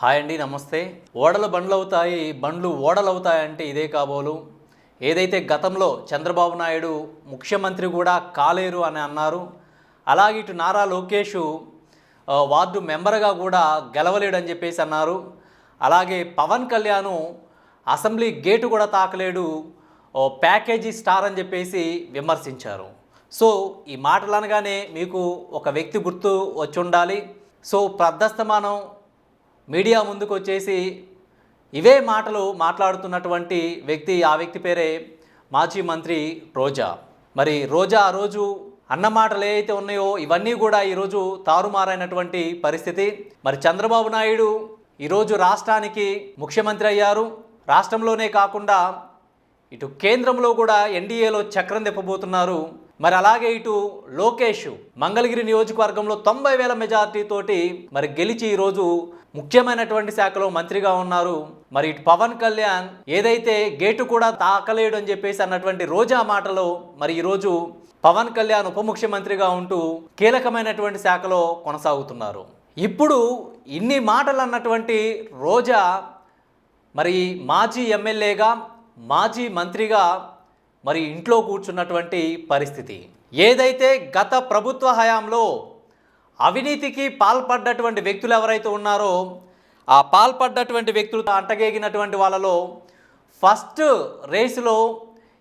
Hi అండి నమస్తే. ఓడలు బండ్లు అవుతాయి బండ్లు ఓడలు అవుతాయంటే ఇదే కాబోలు. ఏదైతే గతంలో చంద్రబాబు నాయుడు ముఖ్యమంత్రి కూడా కాలేరు అని అన్నారు అలాగే ఇటు నారా లోకేష్ వార్డు మెంబర్గా కూడా గెలవలేడని చెప్పేసి అన్నారు. అలాగే పవన్ కళ్యాణ్ అసెంబ్లీ గేటు కూడా తాకలేడు ప్యాకేజీ స్టార్ అని చెప్పేసి విమర్శించారు. సో ఈ మాటలు అనగానే మీకు ఒక వ్యక్తి గుర్తు వచ్చి ఉండాలి సో ప్రద్దస్తమానం మీడియా ముందుకు వచ్చేసి ఇవే మాటలు మాట్లాడుతున్నటువంటి వ్యక్తి ఆ వ్యక్తి పేరే మాజీ మంత్రి రోజా. మరి రోజా ఆ రోజు అన్న మాటలు ఏవైతే ఉన్నాయో ఇవన్నీ కూడా ఈరోజు తారుమారైనటువంటి పరిస్థితి. మరి చంద్రబాబు నాయుడు ఈరోజు రాష్ట్రానికి ముఖ్యమంత్రి అయ్యారు. రాష్ట్రంలోనే కాకుండా ఇటు కేంద్రంలో కూడా ఎన్డీఏలో చక్రం తిప్పబోతున్నారు. మరి అలాగే ఇటు లోకేష్ మంగళగిరి నియోజకవర్గంలో తొంభై వేల మెజార్టీతోటి మరి గెలిచి ఈరోజు ముఖ్యమైనటువంటి శాఖలో మంత్రిగా ఉన్నారు. మరి ఇటు పవన్ కళ్యాణ్ ఏదైతే గేటు కూడా తాకలేడు అని చెప్పేసి అన్నటువంటి రోజా మాటలో మరి ఈరోజు పవన్ కళ్యాణ్ ఉప ముఖ్యమంత్రిగా ఉంటూ కీలకమైనటువంటి శాఖలో కొనసాగుతున్నారు. ఇప్పుడు ఇన్ని మాటలు అన్నటువంటి రోజా మరి మాజీ ఎమ్మెల్యేగా మాజీ మంత్రిగా మరి ఇంట్లో కూర్చున్నటువంటి పరిస్థితి. ఏదైతే గత ప్రభుత్వ హయాంలో అవినీతికి పాల్పడ్డటువంటి వ్యక్తులు ఎవరైతే ఉన్నారో ఆ పాల్పడ్డటువంటి వ్యక్తులు అంటగేగినటువంటి వాళ్ళలో ఫస్ట్ రేసులో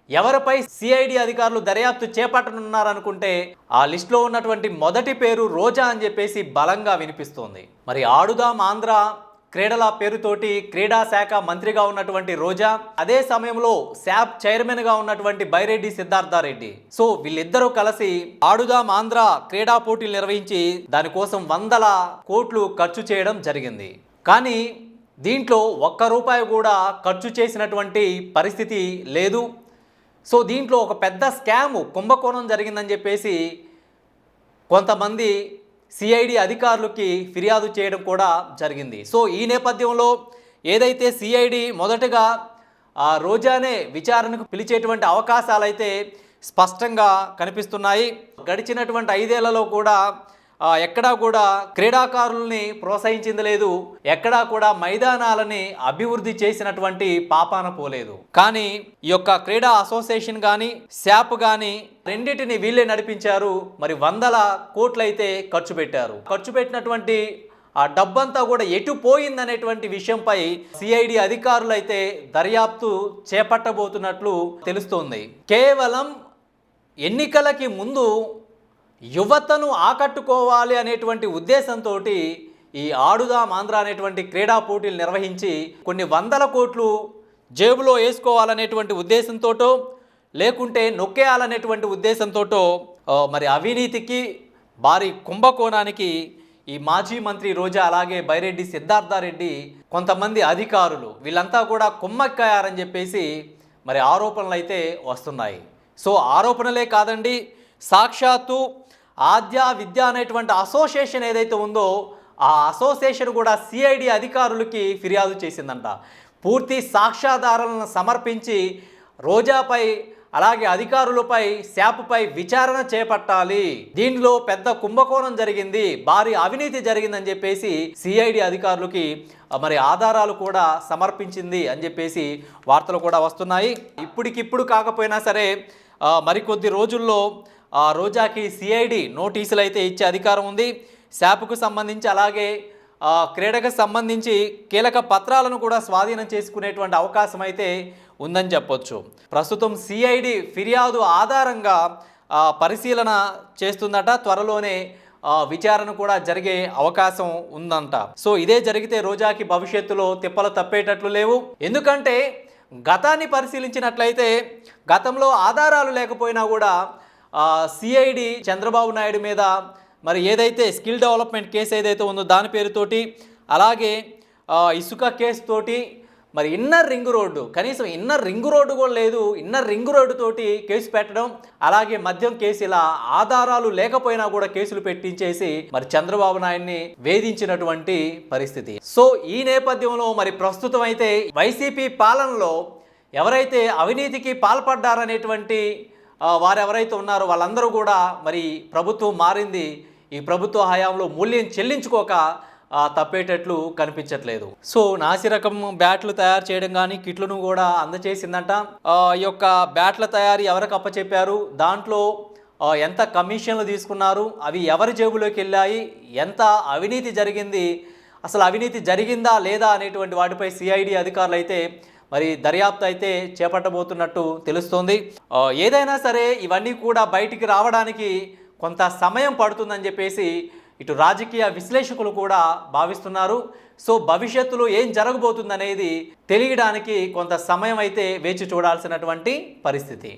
ఎవరిపై సిఐడి అధికారులు దర్యాప్తు చేపట్టనున్నారనుకుంటే ఆ లిస్టులో ఉన్నటువంటి మొదటి పేరు రోజా అని చెప్పేసి బలంగా వినిపిస్తోంది. మరి ఆడుదాం ఆంధ్ర క్రీడల పేరుతోటి క్రీడా శాఖ మంత్రిగా ఉన్నటువంటి రోజా అదే సమయంలో శాప్ చైర్మన్గా ఉన్నటువంటి బైరెడ్డి సిద్ధార్థారెడ్డి. సో వీళ్ళిద్దరూ కలిసి ఆడుదాం ఆంధ్ర క్రీడా పోటీలు నిర్వహించి దానికోసం వందల కోట్లు ఖర్చు చేయడం జరిగింది. కానీ దీంట్లో ఒక్క రూపాయి కూడా ఖర్చు చేసినటువంటి పరిస్థితి లేదు. సో దీంట్లో ఒక పెద్ద స్కామ్ కుంభకోణం జరిగిందని చెప్పేసి కొంతమంది సిఐడి అధికారులకి ఫిర్యాదు చేయడం కూడా జరిగింది. సో ఈ నేపథ్యంలో ఏదైతే సిఐడి మొదటగా ఆ రోజానే విచారణకు పిలిచేటువంటి అవకాశాలు అయితే స్పష్టంగా కనిపిస్తున్నాయి. గడిచినటువంటి ఐదేళ్ళలో కూడా ఎక్కడా కూడా క్రీడాకారుల్ని ప్రోత్సహించింది లేదు. ఎక్కడా కూడా మైదానాలని అభివృద్ధి చేసినటువంటి పాపాన పోలేదు. కానీ ఈ యొక్క క్రీడా అసోసియేషన్ కానీ శాప్ కానీ రెండింటిని వీళ్ళే నడిపించారు. మరి వందల కోట్లయితే ఖర్చు పెట్టారు. ఖర్చు పెట్టినటువంటి ఆ డబ్బంతా కూడా ఎటు పోయిందనేటువంటి విషయంపై సిఐడి అధికారులు అయితే దర్యాప్తు చేపట్టబోతున్నట్లు తెలుస్తోంది. కేవలం ఎన్నికలకి ముందు యువతను ఆకట్టుకోవాలి అనేటువంటి ఉద్దేశంతో ఈ ఆడుదాం ఆంధ్ర అనేటువంటి క్రీడా పోటీలు నిర్వహించి కొన్ని వందల కోట్లు జేబులో వేసుకోవాలనేటువంటి ఉద్దేశంతోటో లేకుంటే నొక్కేయాలనేటువంటి ఉద్దేశంతోటో మరి అవినీతికి భారీ కుంభకోణానికి ఈ మాజీ మంత్రి రోజా అలాగే బైరెడ్డి సిద్ధార్థారెడ్డి కొంతమంది అధికారులు వీళ్ళంతా కూడా కుమ్మక్కయ్యారని చెప్పేసి మరి ఆరోపణలు అయితే వస్తున్నాయి. సో ఆరోపణలే కాదండి సాక్షాత్తు ఆద్య విద్య అనేటువంటి అసోసియేషన్ ఏదైతే ఉందో ఆ అసోసియేషన్ కూడా సిఐడి అధికారులకి ఫిర్యాదు చేసిందంట. పూర్తి సాక్ష్యాధారాలను సమర్పించి రోజాపై అలాగే అధికారులపై శాపపై విచారణ చేపట్టాలి. దీనిలో పెద్ద కుంభకోణం జరిగింది. భారీ అవినీతి జరిగిందని చెప్పేసి సిఐడి అధికారులకి మరి ఆధారాలు కూడా సమర్పించింది అని చెప్పేసి వార్తలు కూడా వస్తున్నాయి. ఇప్పటికిప్పుడు కాకపోయినా సరే మరికొద్ది రోజుల్లో ఆ రోజాకి సిఐడి నోటీసులు అయితే ఇచ్చే అధికారం ఉంది. శాపుకు సంబంధించి అలాగే క్రీడకు సంబంధించి కీలక పత్రాలను కూడా స్వాధీనం చేసుకునేటువంటి అవకాశం అయితే ఉందని చెప్పొచ్చు. ప్రస్తుతం సిఐడి ఫిర్యాదు ఆధారంగా పరిశీలన చేస్తుందట. త్వరలోనే విచారణ కూడా జరిగే అవకాశం ఉందంట. సో ఇదే జరిగితే రోజాకి భవిష్యత్తులో తిప్పలు తప్పేటట్లు లేవు. ఎందుకంటే గతాన్ని పరిశీలించినట్లయితే గతంలో ఆధారాలు లేకపోయినా కూడా సిఐడి చంద్రబాబు నాయుడు మీద మరి ఏదైతే స్కిల్ డెవలప్మెంట్ కేసు ఏదైతే ఉందో దాని పేరుతోటి అలాగే ఇసుక కేసుతోటి మరి ఇన్నర్ రింగ్ రోడ్డు కనీసం ఇన్నర్ రింగ్ రోడ్డు కూడా లేదు ఇన్నర్ రింగ్ రోడ్డు తోటి కేసు పెట్టడం అలాగే మద్యం కేసు ఇలా ఆధారాలు లేకపోయినా కూడా కేసులు పెట్టించేసి మరి చంద్రబాబు నాయుడిని వేధించినటువంటి పరిస్థితి. సో ఈ నేపథ్యంలో మరి ప్రస్తుతం అయితే వైసీపీ పాలనలో ఎవరైతే అవినీతికి పాల్పడ్డారనేటువంటి వారెవరైతే వారు ఎవరైతే ఉన్నారో వాళ్ళందరూ కూడా మరి ప్రభుత్వం మారింది. ఈ ప్రభుత్వ హయాంలో మూల్యం చెల్లించుకోక తప్పేటట్లు కనిపించట్లేదు. సో నాసి రకం బ్యాట్లు తయారు చేయడం కానీ కిట్లను కూడా అందచేసిందంట. ఈ యొక్క బ్యాట్ల తయారీ ఎవరికి అప్పచెప్పారు? దాంట్లో ఎంత కమిషన్లు తీసుకున్నారు? అవి ఎవరి జేబులోకి వెళ్ళాయి? ఎంత అవినీతి జరిగింది? అసలు అవినీతి జరిగిందా లేదా అనేటువంటి వాటిపై సిఐడి అధికారులు అయితే మరి దర్యాప్తు అయితే చేపట్టబోతున్నట్టు తెలుస్తోంది. ఏదైనా సరే ఇవన్నీ కూడా బయటికి రావడానికి కొంత సమయం పడుతుందని చెప్పేసి ఇటు రాజకీయ విశ్లేషకులు కూడా భావిస్తున్నారు. సో భవిష్యత్తులో ఏం జరగబోతుందనేది తెలియడానికి కొంత సమయం అయితే వేచి చూడాల్సినటువంటి పరిస్థితి.